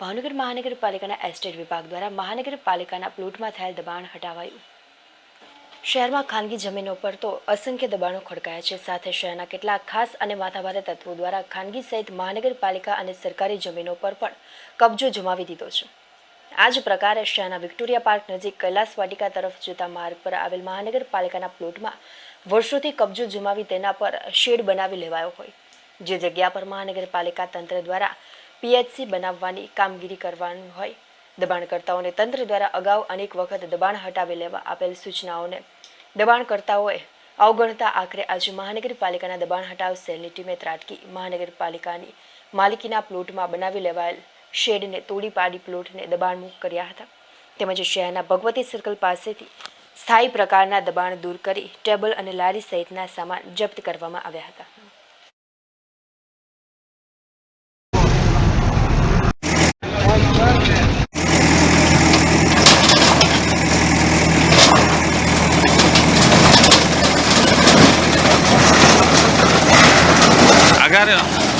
ભાવનગર મહાનગરપાલિકાના એસ્ટેટ વિભાગ દ્વારા મહાનગરપાલિકાના પ્લોટમાં થયેલ દબાણ હટાવાયું. શહેરમાં ખાનગી જમીનો પર તો અસંખ્ય દબાણો ખડકાયા છે. સાથે શહેરના કેટલાક ખાસ અને માથાભારે તત્વો દ્વારા ખાનગી સહિત મહાનગરપાલિકા અને સરકારી જમીનો પર પણ કબજો જમાવી દીધો છે. આ જ પ્રકારે શહેરના વિક્ટોરિયા પાર્ક નજીક કૈલાસ વાટિકા તરફ જતા માર્ગ પર આવેલ મહાનગરપાલિકાના પ્લોટમાં વર્ષોથી કબજો જમાવી તેના પર શેડ બનાવી લેવાયો હોય. જે જગ્યા પર મહાનગરપાલિકા તંત્ર દ્વારા પીએચસી બનાવવાની કામગીરી કરવાનું હોય. દબાણકર્તાઓને તંત્ર દ્વારા અગાઉ અનેક વખત દબાણ હટાવી લેવા આપેલ સૂચનાઓને દબાણકર્તાઓએ અવગણતા આખરે આજે મહાનગરપાલિકાના દબાણ હટાવ સેલની ટીમે ત્રાટકી. મહાનગરપાલિકાની માલિકીના પ્લોટમાં બનાવી લેવાયેલ શેડને તોડી પાડી પ્લોટને દબાણમુક્ત કર્યા હતા. તેમજ શહેરના ભગવતી સર્કલ પાસેથી સ્થાયી પ્રકારના દબાણ દૂર કરી ટેબલ અને લારી સહિતના સામાન જપ્ત કરવામાં આવ્યા હતા. സഹകാരമാണ്